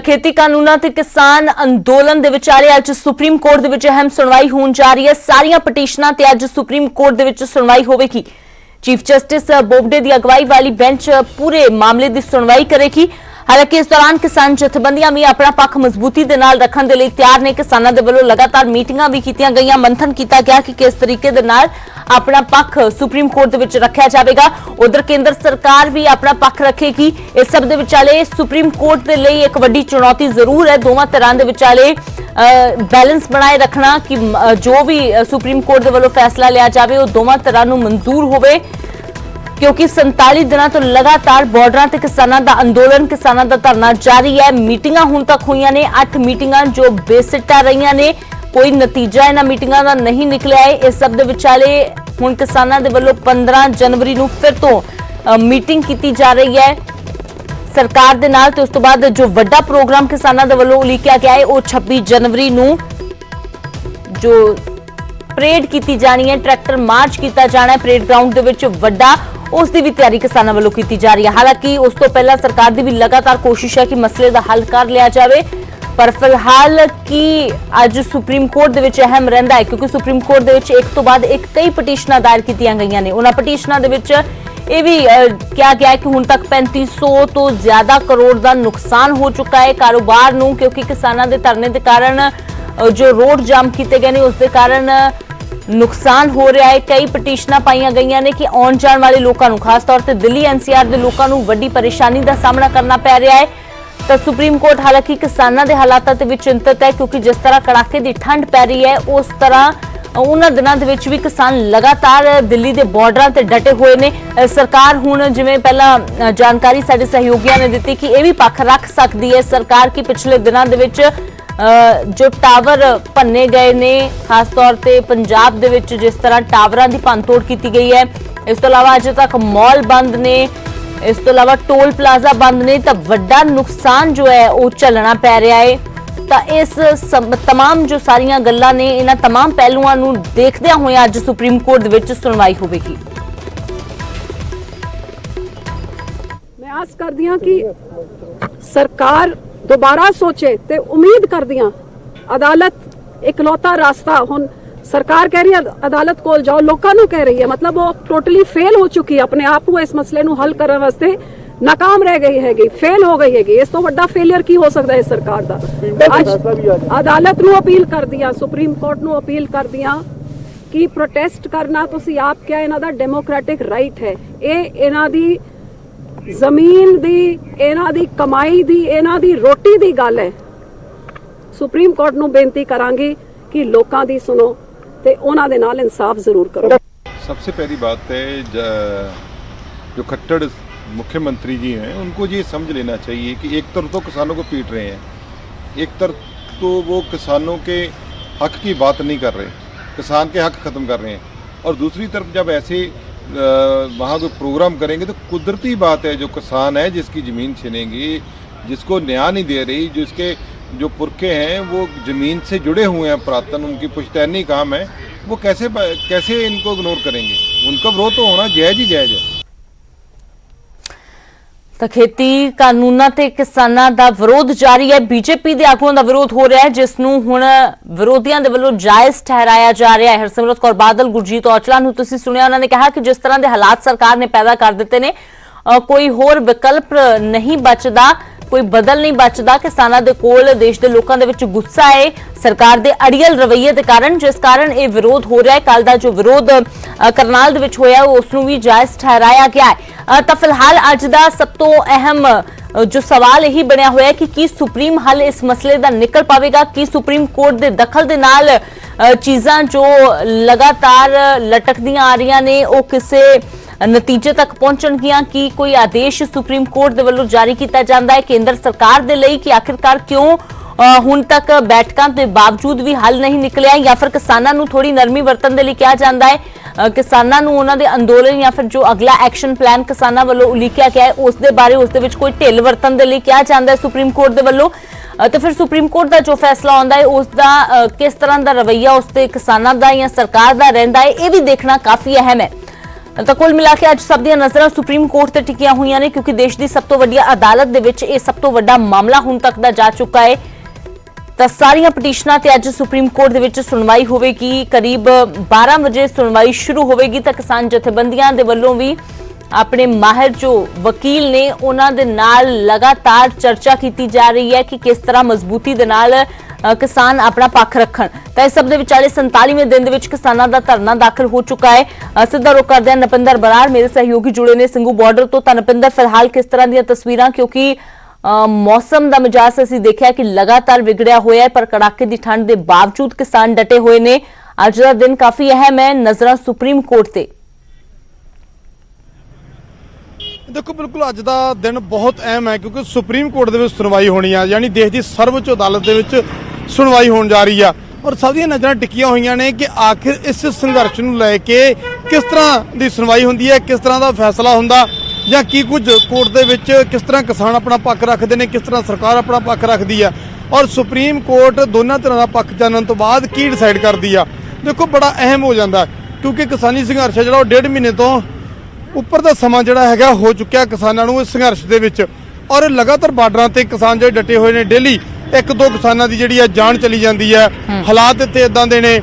ਤਾਂ ਖੇਤੀ ਕਾਨੂੰਨਾਂ ਤੇ ਕਿਸਾਨ ਅੰਦੋਲਨ ਦੇ ਵਿਚਾਲੇ ਅੱਜ ਸੁਪਰੀਮ ਕੋਰਟ ਦੇ ਵਿੱਚ ਅਹਿਮ ਸੁਣਵਾਈ ਹੋਣ ਜਾ ਰਹੀ ਹੈ। ਸਾਰੀਆਂ ਪਟੀਸ਼ਨਾਂ ਤੇ ਅੱਜ ਸੁਪਰੀਮ ਕੋਰਟ ਦੇ ਵਿੱਚ ਸੁਣਵਾਈ ਹੋਵੇਗੀ। ਚੀਫ ਜਸਟਿਸ ਬੋਬਡੇ ਦੀ ਅਗਵਾਈ ਵਾਲੀ ਬੈਂਚ ਪੂਰੇ ਮਾਮਲੇ ਦੀ ਸੁਣਵਾਈ ਕਰੇਗੀ। ਹਾਲਾਂਕਿ ਇਸ ਦੌਰਾਨ ਕਿਸਾਨ ਜਥੇਬੰਦੀਆਂ ਵੀ ਆਪਣਾ ਪੱਖ ਮਜ਼ਬੂਤੀ ਦੇ ਨਾਲ ਰੱਖਣ ਦੇ ਲਈ ਤਿਆਰ ਨੇ। ਕਿਸਾਨਾਂ ਦੇ ਵੱਲੋਂ ਲਗਾਤਾਰ ਮੀਟਿੰਗਾਂ ਵੀ ਕੀਤੀਆਂ ਗਈਆਂ। ਮੰਥਨ ਕੀਤਾ ਗਿਆ ਕਿ ਕਿਸ ਤਰੀਕੇ ਦੇ ਨਾਲ ਆਪਣਾ ਪੱਖ ਸੁਪਰੀਮ ਕੋਰਟ ਦੇ ਵਿੱਚ ਰੱਖਿਆ ਜਾਵੇਗਾ। ਉਧਰ ਕੇਂਦਰ ਸਰਕਾਰ ਵੀ ਆਪਣਾ ਪੱਖ ਰੱਖੇਗੀ। ਇਸ ਸਭ ਦੇ ਵਿਚਾਲੇ ਸੁਪਰੀਮ ਕੋਰਟ ਦੇ ਲਈ ਇੱਕ ਵੱਡੀ ਚੁਣੌਤੀ ਜ਼ਰੂਰ ਹੈ। ਦੋਵਾਂ ਤਰ੍ਹਾਂ ਦੇ ਵਿਚਾਲੇ ਬੈਲੈਂਸ ਬਣਾਏ ਰੱਖਣਾ ਕਿ ਜੋ ਵੀ ਸੁਪਰੀਮ ਕੋਰਟ ਦੇ ਵੱਲੋਂ ਫੈਸਲਾ ਲਿਆ ਜਾਵੇ, ਉਹ ਦੋਵਾਂ ਤਰ੍ਹਾਂ ਨੂੰ ਮਨਜ਼ੂਰ ਹੋਵੇ। ਕਿਉਂਕਿ 47 ਦਿਨਾਂ ਤੋਂ ਲਗਾਤਾਰ ਬਾਰਡਰਾਂ ਤੇ ਕਿਸਾਨਾਂ ਦਾ ਅੰਦੋਲਨ, ਕਿਸਾਨਾਂ ਦਾ ਧਰਨਾ ਜਾਰੀ ਹੈ। ਮੀਟਿੰਗਾਂ ਹੁਣ ਤੱਕ ਹੋਈਆਂ ਨੇ। 8 ਮੀਟਿੰਗਾਂ ਜੋ ਬੇਸਿੱਟਾ ਰਹੀਆਂ ਨੇ। ਕੋਈ ਨਤੀਜਾ ਇਹਨਾਂ ਮੀਟਿੰਗਾਂ ਦਾ ਨਹੀਂ ਨਿਕਲਿਆ ਹੈ। ਇਸ ਸਭ ਦੇ ਵਿਚਾਲੇ ਹੁਣ ਕਿਸਾਨਾਂ ਦੇ ਵੱਲੋਂ 15 ਜਨਵਰੀ ਨੂੰ ਫਿਰ ਤੋਂ ਮੀਟਿੰਗ ਕੀਤੀ ਜਾ ਰਹੀ ਹੈ। ਸਰਕਾਰ ਦੇ ਨਾਲ ਤੇ ਉਸ ਤੋਂ ਬਾਅਦ ਜੋ ਵੱਡਾ ਪ੍ਰੋਗਰਾਮ ਕਿਸਾਨਾਂ ਦੇ ਵੱਲੋਂ ਉਲੀਕਿਆ ਗਿਆ ਹੈ, ਉਹ 26 ਜਨਵਰੀ ਨੂੰ ਜੋ ਪਰੇਡ ਕੀਤੀ ਜਾਣੀ ਹੈ, ਟਰੈਕਟਰ ਮਾਰਚ ਕੀਤਾ ਜਾਣਾ ਹੈ। ਪਰੇਡ ਗਰਾਊਂਡ ਦੇ ਵਿੱਚ ਵੱਡਾ ਉਸ ਦੀ ਵੀ ਤਿਆਰੀ ਕਿਸਾਨਾਂ ਵੱਲੋਂ ਕੀਤੀ ਜਾ ਰਹੀ ਹੈ। ਹਾਲਾਂਕਿ ਉਸ ਤੋਂ ਪਹਿਲਾਂ ਸਰਕਾਰ ਦੀ ਵੀ ਲਗਾਤਾਰ ਕੋਸ਼ਿਸ਼ ਹੈ ਕਿ ਮਸਲੇ ਦਾ ਹੱਲ ਕਰ ਲਿਆ ਜਾਵੇ। ਪਰ ਫਿਲਹਾਲ ਕੀ ਅੱਜ ਸੁਪਰੀਮ ਕੋਰਟ ਦੇ ਵਿੱਚ ਅਹਿਮ ਰਹਿੰਦਾ ਹੈ? ਕਿਉਂਕਿ ਸੁਪਰੀਮ ਕੋਰਟ ਦੇ ਵਿੱਚ ਇੱਕ ਤੋਂ ਬਾਅਦ ਇੱਕ ਕਈ ਪਟੀਸ਼ਨਾਂ ਦਾਇਰ ਕੀਤੀਆਂ ਗਈਆਂ ਨੇ। ਉਹਨਾਂ ਪਟੀਸ਼ਨਾਂ ਦੇ ਵਿੱਚ ਇਹ ਵੀ ਕਿਹਾ ਗਿਆ ਹੈ ਕਿ ਹੁਣ ਤੱਕ 3500 ਤੋਂ ਜ਼ਿਆਦਾ ਕਰੋੜ ਦਾ ਨੁਕਸਾਨ ਹੋ ਚੁੱਕਾ ਹੈ ਕਾਰੋਬਾਰ ਨੂੰ, ਕਿਉਂਕਿ ਕਿਸਾਨਾਂ ਦੇ ਧਰਨੇ ਦੇ ਕਾਰਨ ਜੋ ਰੋਡ ਜਾਮ ਕੀਤੇ ਗਏ ਨੇ, ਉਸ ਦੇ ਕਾਰਨ ਨੁਕਸਾਨ ਹੋ ਰਿਹਾ ਹੈ। ਕਈ ਪਟੀਸ਼ਨਾਂ ਪਾਈਆਂ ਗਈਆਂ ਨੇ ਕਿ ਆਉਣ ਜਾਣ ਵਾਲੇ ਲੋਕਾਂ ਨੂੰ, ਖਾਸ ਤੌਰ ਤੇ ਦਿੱਲੀ ਐਨਸੀਆਰ ਦੇ ਲੋਕਾਂ ਨੂੰ ਵੱਡੀ ਪਰੇਸ਼ਾਨੀ ਦਾ ਸਾਹਮਣਾ ਕਰਨਾ ਪੈ ਰਿਹਾ ਹੈ। ਤਾਂ ਸੁਪਰੀਮ ਕੋਰਟ ਹਾਲਾਂਕਿ ਕਿਸਾਨਾਂ ਦੇ ਹਾਲਾਤਾਂ ਤੇ ਵੀ ਚਿੰਤਤ ਹੈ ਕਿਉਂਕਿ ਜਿਸ ਤਰ੍ਹਾਂ ਕੜਾਕੇ ਦੀ ਠੰਡ ਪੈ ਰਹੀ ਹੈ, ਉਸ ਤਰ੍ਹਾਂ ਉਹਨਾਂ ਦਿਨਾਂ ਦੇ ਵਿੱਚ ਵੀ ਕਿਸਾਨ ਲਗਾਤਾਰ ਦਿੱਲੀ ਦੇ ਬਾਰਡਰਾਂ ਤੇ ਡਟੇ ਹੋਏ ਨੇ। ਸਰਕਾਰ ਹੁਣ ਜਿਵੇਂ ਪਹਿਲਾਂ ਜਾਣਕਾਰੀ ਸਾਡੇ ਸਹਿਯੋਗੀਆਂ ਨੇ ਦਿੱਤੀ ਕਿ ਇਹ ਵੀ ਪੱਖ ਰੱਖ ਸਕਦੀ ਹੈ ਸਰਕਾਰ ਕਿ ਪਿਛਲੇ ਦਿਨਾਂ ਦੇ ਵਿੱਚ ਜੋ ਟਾਵਰ ਭੰਨੇ ਗਏ ਨੇ, ਖਾਸ ਤੌਰ ਤੇ ਪੰਜਾਬ ਦੇ ਵਿੱਚ ਜਿਸ ਤਰ੍ਹਾਂ ਟਾਵਰਾਂ ਦੀ ਭੰਨਤੋੜ ਕੀਤੀ ਗਈ ਹੈ, ਇਸ ਤੋਂ ਇਲਾਵਾ ਅਜੇ ਤੱਕ ਮਾਲ ਬੰਦ ਨੇ, ਇਸ ਤੋਂ ਇਲਾਵਾ ਟੋਲ ਪਲਾਜ਼ਾ ਬੰਦ ਨੇ, ਤਾਂ ਵੱਡਾ ਨੁਕਸਾਨ ਜੋ ਹੈ, ਉਹ ਝੱਲਣਾ ਪੈ ਰਿਹਾ ਹੈ। ਤਾਂ ਇਸ ਸਮ- ਤਮਾਮ ਜੋ ਸਾਰੀਆਂ ਗੱਲਾਂ ਨੇ, ਇਹਨਾਂ ਤਮਾਮ ਪਹਿਲੂਆਂ ਨੂੰ ਦੇਖਦਿਆਂ ਹੋਏ ਅੱਜ ਸੁਪਰੀਮ ਕੋਰਟ ਦੇ ਵਿੱਚ ਸੁਣਵਾਈ ਹੋਵੇਗੀ। ਮੈਂ ਆਸ ਕਰਦੀ ਹਾਂ ਕਿ ਸਰਕਾਰ ਦੁਬਾਰਾ ਸੋਚੇ ਤੇ ਉਮੀਦ ਕਰਦੀ ਹਾਂ ਅਦਾਲਤ ਇਕਲੌਤਾ ਰਸਤਾ ਹੁਣ ਸਰਕਾਰ ਕਹਿ ਰਹੀ ਹੈ ਅਦਾਲਤ ਕੋਲ ਜਾਓ ਲੋਕਾਂ ਨੂੰ ਕਹਿ ਰਹੀ ਹੈ ਮਤਲਬ ਉਹ ਟੋਟਲੀ ਫੇਲ ਹੋ ਚੁੱਕੀ ਹੈ ਆਪਣੇ ਆਪ ਨੂੰ ਇਸ ਮਸਲੇ ਨੂੰ ਹੱਲ ਕਰਨ ਵਾਸਤੇ ਨਾਕਾਮ ਰਹਿ ਗਈ ਹੈਗੀ ਫੇਲ ਹੋ ਗਈ ਹੈਗੀ ਇਸ ਤੋਂ ਵੱਡਾ ਫੇਲਿਅਰ ਕੀ ਹੋ ਸਕਦਾ ਹੈ ਸਰਕਾਰ ਦਾ? ਅੱਜ ਅਦਾਲਤ ਨੂੰ ਅਪੀਲ ਕਰਦੀ ਹਾਂ ਸੁਪਰੀਮ ਕੋਰਟ ਨੂੰ ਅਪੀਲ ਕਰਦੀ ਹਾਂ ਕਿ ਪ੍ਰੋਟੈਸਟ ਕਰਨਾ ਤੁਸੀਂ ਆਪ ਕਿਹਾ ਇਹਨਾਂ ਦਾ ਡੈਮੋਕ੍ਰੈਟਿਕ ਰਾਈਟ ਹੈ ਇਹ ਇਹਨਾਂ ਦੀ ਜ਼ਮੀਨ ਦੀ ਇਹਨਾਂ ਦੀ ਕਮਾਈ ਦੀ ਇਹਨਾਂ ਦੀ ਰੋਟੀ ਦੀ ਗੱਲ ਹੈ ਸੁਪਰੀਮ ਕੋਰਟ ਨੂੰ ਬੇਨਤੀ ਕਰਾਂਗੀ ਕਿ ਲੋਕਾਂ ਦੀ ਸੁਣੋ ਤੇ ਉਹਨਾਂ ਦੇ ਨਾਲ ਇਨਸਾਫ ਜ਼ਰੂਰ ਕਰੋ सबसे पहली बात है ज- जो खट्टर मुख्यमंत्री जी हैं उनको ये समझ लेना चाहिए कि एक तरफ तो किसानों को पीट रहे हैं एक तरफ तो वो किसानों के हक की बात नहीं कर रहे किसान के हक ख़त्म कर रहे हैं और दूसरी तरफ जब ऐसे अ, वहाँ कोई प्रोग्राम करेंगे तो कुदरती बात है, जो किसान है, जिसकी ज़मीन छिनेगी, जिसको न्याय नहीं दे रही, जिसके जो पुरखे हैं, वो ज़मीन से जुड़े हुए हैं पुरातन, उनकी पुश्तैनी काम है, वो कैसे कैसे इनको इग्नोर करेंगे? उनका विरोध तो होना जायज़ ही जायज़ है। ਤਾਂ ਖੇਤੀ ਕਾਨੂੰਨਾਂ ਤੇ ਕਿਸਾਨਾਂ ਦਾ ਵਿਰੋਧ ਜਾਰੀ ਹੈ। ਬੀਜੇਪੀ ਦੇ ਆਗੂਆਂ ਦਾ ਵਿਰੋਧ ਹੋ ਰਿਹਾ ਹੈ, ਜਿਸ ਨੂੰ ਹੁਣ ਵਿਰੋਧੀਆਂ ਦੇ ਵੱਲੋਂ ਜਾਇਜ਼ ਠਹਿਰਾਇਆ ਜਾ ਰਿਹਾ ਹੈ। ਹਰਸਿਮਰਤ ਕੌਰ ਬਾਦਲ, ਗੁਰਜੀਤ ਔਜਲਾ ਨੂੰ ਤੁਸੀਂ ਸੁਣਿਆ, ਉਹਨਾਂ ਨੇ ਕਿਹਾ ਕਿ ਜਿਸ ਤਰ੍ਹਾਂ ਦੇ ਹਾਲਾਤ ਸਰਕਾਰ ਨੇ ਪੈਦਾ ਕਰ ਦਿੱਤੇ ਨੇ ਕੋਈ ਹੋਰ ਵਿਕਲਪ ਨਹੀਂ ਬਚਦਾ, ਕੋਈ ਬਦਲ ਨਹੀਂ ਬਚਦਾ। ਕਿਸਾਨਾਂ ਦੇ ਕੋਲ ਦੇਸ਼ ਦੇ ਲੋਕਾਂ ਦੇ ਵਿੱਚ ਗੁੱਸਾ ਹੈ ਸਰਕਾਰ ਦੇ ਅੜੀਅਲ ਰਵੱਈਏ ਦੇ ਕਾਰਨ, ਜਿਸ ਕਾਰਨ ਇਹ ਵਿਰੋਧ ਹੋ ਰਿਹਾ ਹੈ। ਕੱਲ ਦਾ ਜੋ ਵਿਰੋਧ ਕਰਨਾਲ ਦੇ ਵਿੱਚ ਹੋਇਆ, ਉਸ ਨੂੰ ਵੀ ਜਾਇਜ਼ ਠਹਿਰਾਇਆ ਗਿਆ ਹੈ। ਤਾਂ ਫਿਲਹਾਲ ਅੱਜ ਦਾ ਸਭ ਤੋਂ ਅਹਿਮ ਜੋ ਸਵਾਲ ਇਹੀ ਬਣਿਆ ਹੋਇਆ ਕਿ ਕੀ ਸੁਪਰੀਮ ਹੱਲ ਇਸ ਮਸਲੇ ਦਾ ਨਿਕਲ ਪਾਵੇਗਾ? ਕੀ ਸੁਪਰੀਮ ਕੋਰਟ ਦੇ ਦਖਲ ਦੇ ਨਾਲ ਚੀਜ਼ਾਂ ਜੋ ਲਗਾਤਾਰ ਲਟਕਦੀਆਂ ਆ ਰਹੀਆਂ ਨੇ, ਉਹ ਕਿਸੇ ਨਤੀਜੇ ਤੱਕ ਪਹੁੰਚਣਗੀਆਂ? ਕੀ ਕੋਈ ਆਦੇਸ਼ ਸੁਪਰੀਮ ਕੋਰਟ ਦੇ ਵੱਲੋਂ ਜਾਰੀ ਕੀਤਾ ਜਾਂਦਾ ਹੈ? ਕੇਂਦਰ ਸਰਕਾਰ ਦੇ ਲਈ ਕਿ ਆਖਿਰਕਾਰ ਕਿਉਂ ਹੁਣ ਤੱਕ ਬੈਠਕਾਂ ਦੇ ਬਾਵਜੂਦ ਵੀ ਹੱਲ ਨਹੀਂ ਨਿਕਲਿਆ ਜਾਂ ਫਿਰ ਕਿਸਾਨਾਂ ਨੂੰ ਥੋੜੀ ਨਰਮੀ ਵਰਤਣ ਦੇ ਲਈ ਕਿਹਾ ਜਾਂਦਾ ਹੈ। ਕਿਸਾਨਾਂ ਨੂੰ ਉਹਨਾਂ ਦੇ ਅੰਦੋਲਨ ਜਾਂ ਫਿਰ ਜੋ ਅਗਲਾ ਐਕਸ਼ਨ ਪਲਾਨ ਕਿਸਾਨਾਂ ਵੱਲੋਂ ਉਲੀਕਿਆ ਗਿਆ ਹੈ, ਉਸ ਦੇ ਬਾਰੇ ਉਸ ਦੇ ਵਿੱਚ ਕੋਈ ਢਿੱਲ ਵਰਤਣ ਦੇ ਲਈ ਕਿਹਾ ਜਾਂਦਾ ਹੈ ਸੁਪਰੀਮ ਕੋਰਟ ਦੇ ਵੱਲੋਂ। ਤੇ ਫਿਰ ਸੁਪਰੀਮ ਕੋਰਟ ਦਾ ਜੋ ਫੈਸਲਾ ਆਉਂਦਾ ਹੈ, ਉਸ ਦਾ ਕਿਸ ਤਰ੍ਹਾਂ ਦਾ ਰਵੱਈਆ ਉਸ ਤੇ ਕਿਸਾਨਾਂ ਦਾ ਜਾਂ ਸਰਕਾਰ ਦਾ ਰਹਿੰਦਾ ਹੈ, ਇਹ ਵੀ ਦੇਖਣਾ ਕਾਫੀ ਅਹਿਮ ਹੈ। ਤਾਂ ਕੁੱਲ ਮਿਲਾ ਕੇ ਅੱਜ ਸਭ ਦੀਆਂ ਨਜ਼ਰਾਂ ਸੁਪਰੀਮ ਕੋਰਟ ਤੇ ਟਿਕੀਆਂ ਹੋਈਆਂ ਨੇ, ਕਿਉਂਕਿ ਦੇਸ਼ ਦੀ ਸਭ ਤੋਂ ਵੱਡੀ ਅਦਾਲਤ ਦੇ ਵਿੱਚ ਇਹ ਸਭ ਤੋਂ ਵੱਡਾ ਮਾਮਲਾ ਹੁਣ ਤੱਕ ਦਾ ਜਾ ਚੁੱਕਾ ਹੈ। ਤਾਂ ਸਾਰੀਆਂ ਪਟੀਸ਼ਨਾਂ ਤੇ ਅੱਜ ਸੁਪਰੀਮ ਕੋਰਟ ਦੇ ਵਿੱਚ ਸੁਣਵਾਈ ਹੋਵੇਗੀ। ਕਰੀਬ 12 ਵਜੇ ਸੁਣਵਾਈ ਸ਼ੁਰੂ ਹੋਵੇਗੀ ਤਾਂ ਕਿਸਾਨ ਜਥੇਬੰਦੀਆਂ ਦੇ ਵੱਲੋਂ ਵੀ ਆਪਣੇ ਮਾਹਿਰ ਜੋ ਵਕੀਲ ਨੇ, ਉਹਨਾਂ ਦੇ ਨਾਲ ਲਗਾਤਾਰ ਚਰਚਾ ਕੀਤੀ ਜਾ ਰਹੀ ਹੈ ਕਿ ਕਿਸ ਤਰ੍ਹਾਂ ਮਜ਼ਬੂਤੀ ਦੇ ਨਾਲ ਕਿਸਾਨ ਆਪਣਾ ਪੱਖ ਰੱਖਣ। ਤਾਂ ਇਸ ਸਭ ਦੇ ਵਿਚਾਲੇ 47ਵੇਂ ਦਿਨ ਦੇ ਵਿੱਚ ਕਿਸਾਨਾਂ ਦਾ ਧਰਨਾ ਦਾਖਲ ਹੋ ਚੁੱਕਾ ਹੈ। ਸਿੱਧਾ ਰੁਕ ਕਰਦੇ ਹਾਂ ਨਪਿੰਦਰ ਬਰਾੜ ਮੇਰੇ ਸਹਿਯੋਗੀ ਜੁੜੇ ਨੇ। ਸਿੰਘੂ ਬਾਰਡਰ ਤੋਂ ਤਾਂ ਨਪਿੰਦਰ, ਫਿਲਹਾਲ ਕਿਸ ਤਰ੍ਹਾਂ ਦੀਆਂ ਤਸਵੀਰਾਂ? ਕਿਉਂਕਿ ਮੌਸਮ ਦਾ ਮਿਜਾਜ਼ ਅਸੀਂ ਦੇਖਿਆ ਕਿ ਲਗਾਤਾਰ ਵਿਗੜਿਆ ਹੋਇਆ ਹੈ, ਪਰ ਕੜਾਕੇ ਦੀ ਠੰਡ ਦੇ ਬਾਵਜੂਦ ਕਿਸਾਨ ਡਟੇ ਹੋਏ ਨੇ। ਅੱਜ ਦਾ ਦਿਨ ਕਾਫੀ ਅਹਿਮ ਹੈ, ਨਜ਼ਰਾਂ ਸੁਪਰੀਮ ਕੋਰਟ ਤੇ। ਦੇਖੋ, ਬਿਲਕੁਲ ਅੱਜ ਦਾ ਦਿਨ ਬਹੁਤ ਅਹਿਮ ਹੈ, ਕਿਉਂਕਿ ਸੁਪਰੀਮ ਕੋਰਟ ਦੇ ਵਿੱਚ ਸੁਣਵਾਈ ਹੋਣੀ ਆ, ਯਾਨੀ ਦੇਸ਼ ਦੀ ਸਰਵਉੱਚ ਅਦਾਲਤ ਦੇ ਵਿੱਚ ਸੁਣਵਾਈ ਹੋਣ ਜਾ ਰਹੀ ਆ। ਔਰ ਸਭ ਦੀਆਂ ਨਜ਼ਰਾਂ ਟਿਕੀਆਂ ਹੋਈਆਂ ਨੇ ਕਿ ਆਖਿਰ ਇਸ ਸੰਘਰਸ਼ ਨੂੰ ਲੈ ਕੇ ਕਿਸ ਤਰ੍ਹਾਂ ਦੀ ਸੁਣਵਾਈ ਹੁੰਦੀ ਹੈ, ਕਿਸ ਤਰ੍ਹਾਂ ਦਾ ਫੈਸਲਾ ਹੁੰਦਾ। ਜਾਂ ਕੀ ਕੁਝ ਕੋਰਟ ਦੇ ਵਿੱਚ ਕਿਸ ਤਰ੍ਹਾਂ ਕਿਸਾਨ ਆਪਣਾ ਪੱਖ ਰੱਖਦੇ ਨੇ ਕਿਸ ਤਰ੍ਹਾਂ ਸਰਕਾਰ ਆਪਣਾ ਪੱਖ ਰੱਖਦੀ ਆ। ਔਰ ਸੁਪਰੀਮ ਕੋਰਟ ਦੋਨਾਂ ਤਰ੍ਹਾਂ ਦਾ ਪੱਖ ਜਾਣਨ ਤੋਂ ਬਾਅਦ ਕੀ ਡਿਸਾਈਡ ਕਰਦੀ ਆ? ਦੇਖੋ ਬੜਾ ਅਹਿਮ ਹੋ ਜਾਂਦਾ ਕਿਉਂਕਿ ਕਿਸਾਨੀ ਸੰਘਰਸ਼ ਜਿਹੜਾ ਉਹ ਡੇਢ ਮਹੀਨੇ ਤੋਂ ਉੱਪਰ ਦਾ ਸਮਾਂ ਜਿਹੜਾ ਹੈਗਾ ਹੋ ਚੁੱਕਿਆ ਕਿਸਾਨਾਂ ਨੂੰ ਇਸ ਸੰਘਰਸ਼ ਦੇ ਵਿੱਚ। ਔਰ ਲਗਾਤਾਰ ਬਾਰਡਰਾਂ ਤੇ ਕਿਸਾਨ ਜਿਹੜੇ ਡਟੇ ਹੋਏ ਨੇ ਡੇਲੀ ਇੱਕ ਦੋ ਕਿਸਾਨਾਂ ਦੀ ਜਿਹੜੀ ਆ ਜਾਨ ਚਲੀ ਜਾਂਦੀ ਹੈ। ਹਾਲਾਤ ਇੱਥੇ ਇਦਾਂ ਦੇ ਨੇ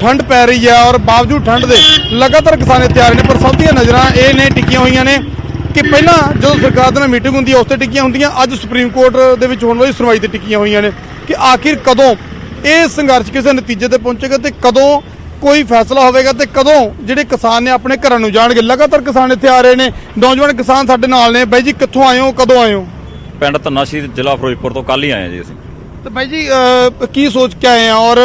ਠੰਡ ਪੈ ਰਹੀ ਹੈ ਔਰ ਬਾਵਜੂਦ ਠੰਡ ਦੇ ਲਗਾਤਾਰ ਕਿਸਾਨ ਇੱਥੇ ਆ ਰਹੇ ਨੇ ਪਰ ਸਭ ਦੀਆਂ ਨਜ਼ਰਾਂ ਇਹ ਨੇ ਟਿਕੀਆਂ ਹੋਈਆਂ ਨੇ। ਕਿ ਪਹਿਲਾਂ ਜਦੋਂ ਸਰਕਾਰ ਦੇ ਨਾਲ ਮੀਟਿੰਗ ਹੁੰਦੀ ਹੈ ਉਸ ਤੇ ਟਿਕੀਆਂ ਹੁੰਦੀਆਂ। ਅੱਜ ਸੁਪਰੀਮ ਕੋਰਟ ਦੇ ਵਿੱਚ ਹੋਣ ਵਾਲੀ ਸੁਣਵਾਈ ਤੇ ਟਿਕੀਆਂ ਹੋਈਆਂ ਨੇ ਕਿ ਆਖਿਰ ਕਦੋਂ ਇਹ ਸੰਘਰਸ਼ ਕਿਸੇ ਨਤੀਜੇ ਤੇ ਪਹੁੰਚੇਗਾ ਤੇ ਕਦੋਂ ਕੋਈ ਫੈਸਲਾ ਹੋਵੇਗਾ ਤੇ ਕਦੋਂ ਜਿਹੜੇ ਕਿਸਾਨ ਨੇ ਆਪਣੇ ਘਰਾਂ ਨੂੰ ਜਾਣਗੇ। ਲਗਾਤਾਰ ਕਿਸਾਨ ਇੱਥੇ ਆ ਰਹੇ ਨੇ। ਨੌਜਵਾਨ ਕਿਸਾਨ ਸਾਡੇ ਨਾਲ ਨੇ। ਬਾਈ ਜੀ ਕਿੱਥੋਂ ਆਏ ਹੋ? ਕਦੋਂ ਆਏ ਹੋ? ਪਿੰਡ ਧੰਨਾਸ਼ੀ ਜ਼ਿਲ੍ਹਾ ਫਿਰੋਜ਼ਪੁਰ ਤੋਂ ਕੱਲ ਹੀ ਆਏ ਜੀ ਅਸੀਂ। ਤੇ ਬਾਈ ਜੀ ਕੀ ਸੋਚ ਕੇ ਆਏ ਆ? ਔਰ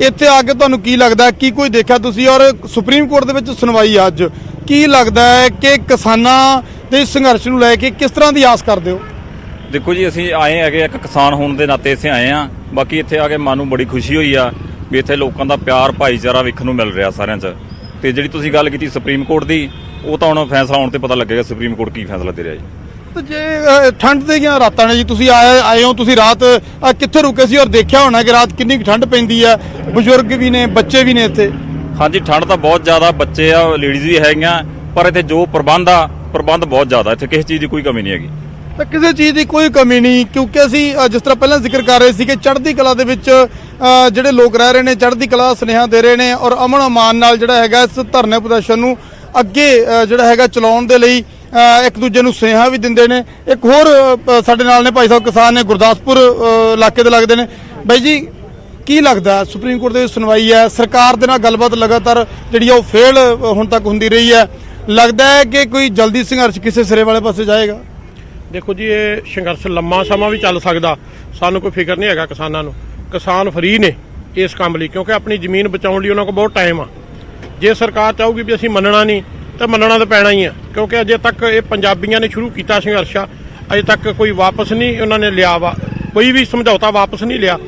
ਇੱਥੇ ਆ ਕੇ ਤੁਹਾਨੂੰ ਕੀ ਲੱਗਦਾ? ਕੀ ਕੋਈ ਦੇਖਿਆ ਤੁਸੀਂ? ਔਰ ਸੁਪਰੀਮ ਕੋਰਟ ਦੇ ਵਿੱਚ ਸੁਣਵਾਈ ਅੱਜ। ਕੀ ਲੱਗਦਾ ਹੈ ਕਿ ਕਿਸਾਨਾਂ ਦੇ ਇਸ ਸੰਘਰਸ਼ ਨੂੰ ਲੈ ਕੇ ਕਿਸ ਤਰ੍ਹਾਂ ਦੀ ਆਸ ਕਰਦੇ ਹੋ? ਦੇਖੋ ਜੀ ਅਸੀਂ ਆਏ ਹੈਗੇ ਇੱਕ ਕਿਸਾਨ ਹੋਣ ਦੇ ਨਾਤੇ ਇੱਥੇ ਆਏ ਆ ਬਾਕੀ ਇੱਥੇ ਆ ਕੇ ਮਨ ਨੂੰ ਬੜੀ ਖੁਸ਼ੀ ਹੋਈ ਆ ਵੀ ਇੱਥੇ ਲੋਕਾਂ ਦਾ ਪਿਆਰ ਭਾਈਚਾਰਾ ਵੇਖਣ ਨੂੰ ਮਿਲ ਰਿਹਾ ਸਾਰਿਆਂ 'ਚ। ਤੇ ਜਿਹੜੀ ਤੁਸੀਂ ਗੱਲ ਕੀਤੀ ਸੁਪਰੀਮ ਕੋਰਟ ਦੀ ਉਹ ਤਾਂ ਹੁਣ ਫੈਸਲਾ ਆਉਣ ਤੇ ਪਤਾ ਲੱਗੇਗਾ ਸੁਪਰੀਮ ਕੋਰਟ ਕੀ ਫੈਸਲਾ ਦੇ ਰਿਹਾ ਜੀ। ਤੇ ਜੇ ਠੰਡ ਦੀਆਂ ਰਾਤਾਂ ਨੇ ਜੀ? ਤੁਸੀਂ ਆਏ ਆਏ ਹੋ ਤੁਸੀਂ ਰਾਤ ਅਹ, ਕਿੱਥੇ ਰੁਕੇ ਸੀ ਔਰ ਦੇਖਿਆ ਹੋਣਾ ਕਿ ਰਾਤ ਕਿੰਨੀ ਕੁ ਠੰਡ ਪੈਂਦੀ ਹੈ ਬਜ਼ੁਰਗ ਵੀ ਨੇ ਬੱਚੇ ਵੀ ਨੇ ਇੱਥੇ। ਹਾਂਜੀ ਠੰਡ ਤਾਂ ਬਹੁਤ ਜ਼ਿਆਦਾ ਬੱਚੇ ਆ ਲੇਡੀਜ਼ ਵੀ ਹੈਗੀਆਂ ਪਰ ਇੱਥੇ ਜੋ ਪ੍ਰਬੰਧ ਆ ਪ੍ਰਬੰਧ ਬਹੁਤ ਜ਼ਿਆਦਾ ਇੱਥੇ ਕਿਸੇ ਚੀਜ਼ ਦੀ ਕੋਈ ਕਮੀ ਨਹੀਂ ਹੈਗੀ। ਤਾਂ ਕਿਸੇ ਚੀਜ਼ ਦੀ ਕੋਈ ਕਮੀ ਨਹੀਂ ਕਿਉਂਕਿ ਅਸੀਂ ਅ, ਜਿਸ ਤਰ੍ਹਾਂ ਪਹਿਲਾਂ ਜ਼ਿਕਰ ਕਰ ਰਹੇ ਸੀ ਕਿ ਚੜ੍ਹਦੀ ਕਲਾ ਦੇ ਵਿੱਚ ਅ, ਜਿਹੜੇ ਲੋਕ ਰਹਿ ਰਹੇ ਨੇ ਚੜ੍ਹਦੀ ਕਲਾ ਦਾ ਸੁਨੇਹਾ ਦੇ ਰਹੇ ਨੇ ਔਰ ਅਮਨ ਅਮਾਨ ਨਾਲ ਜਿਹੜਾ ਹੈਗਾ ਇਸ ਧਰਨੇ ਪ੍ਰਦਰਸ਼ਨ ਨੂੰ ਅੱਗੇ ਅ, ਜਿਹੜਾ ਹੈਗਾ ਚਲਾਉਣ ਦੇ ਲਈ ਅ, ਇੱਕ ਦੂਜੇ ਨੂੰ ਸੁਨੇਹਾ ਵੀ ਦਿੰਦੇ ਨੇ। ਇੱਕ ਹੋਰ ਅ, ਪ- ਸਾਡੇ ਨਾਲ ਨੇ ਭਾਈ ਸਾਹਿਬ ਕਿਸਾਨ ਨੇ ਗੁਰਦਾਸਪੁਰ ਅ, ਇਲਾਕੇ ਦੇ ਲੱਗਦੇ ਨੇ। ਬਾਈ ਜੀ ਕੀ ਲੱਗਦਾ ਸੁਪਰੀਮ ਕੋਰਟ ਦੇ ਵਿੱਚ ਸੁਣਵਾਈ ਹੈ ਸਰਕਾਰ ਦੇ ਨਾਲ ਗੱਲਬਾਤ ਲਗਾਤਾਰ ਜਿਹੜੀ ਆ ਉਹ ਫੇਲ ਹੁਣ ਤੱਕ ਹੁੰਦੀ ਰਹੀ ਹੈ। ਲੱਗਦਾ ਹੈ ਕਿ ਕੋਈ ਜਲਦੀ ਸੰਘਰਸ਼ ਕਿਸੇ ਸਿਰੇ ਵਾਲੇ ਪਾਸੇ ਜਾਏਗਾ? ਦੇਖੋ ਜੀ, ਇਹ ਸੰਘਰਸ਼ ਲੰਮਾ ਸਮਾਂ ਵੀ ਚੱਲ ਸਕਦਾ। ਸਾਨੂੰ ਕੋਈ ਫਿਕਰ ਨਹੀਂ ਹੈਗਾ ਕਿਸਾਨਾਂ ਨੂੰ। ਕਿਸਾਨ ਫਰੀ ਨੇ ਇਸ ਕੰਮ ਲਈ, ਕਿਉਂਕਿ ਆਪਣੀ ਜ਼ਮੀਨ ਬਚਾਉਣ ਲਈ ਉਹਨਾਂ ਕੋਲ ਬਹੁਤ ਟਾਈਮ ਆ। ਜੇ ਸਰਕਾਰ ਚਾਹੂਗੀ ਵੀ ਅਸੀਂ ਮੰਨਣਾ ਨਹੀਂ, ਤਾਂ ਮੰਨਣਾ ਤਾਂ ਪੈਣਾ ਹੀ ਆ। ਕਿਉਂਕਿ ਅਜੇ ਤੱਕ ਇਹ ਪੰਜਾਬੀਆਂ ਨੇ ਸ਼ੁਰੂ ਕੀਤਾ ਸੰਘਰਸ਼ ਆ। ਅਜੇ ਤੱਕ ਕੋਈ ਵਾਪਸ ਨਹੀਂ ਉਹਨਾਂ ਨੇ ਲਿਆ ਵਾ। ਕੋਈ ਵੀ ਸਮਝੌਤਾ ਵਾਪਸ ਨਹੀਂ ਲਿਆ।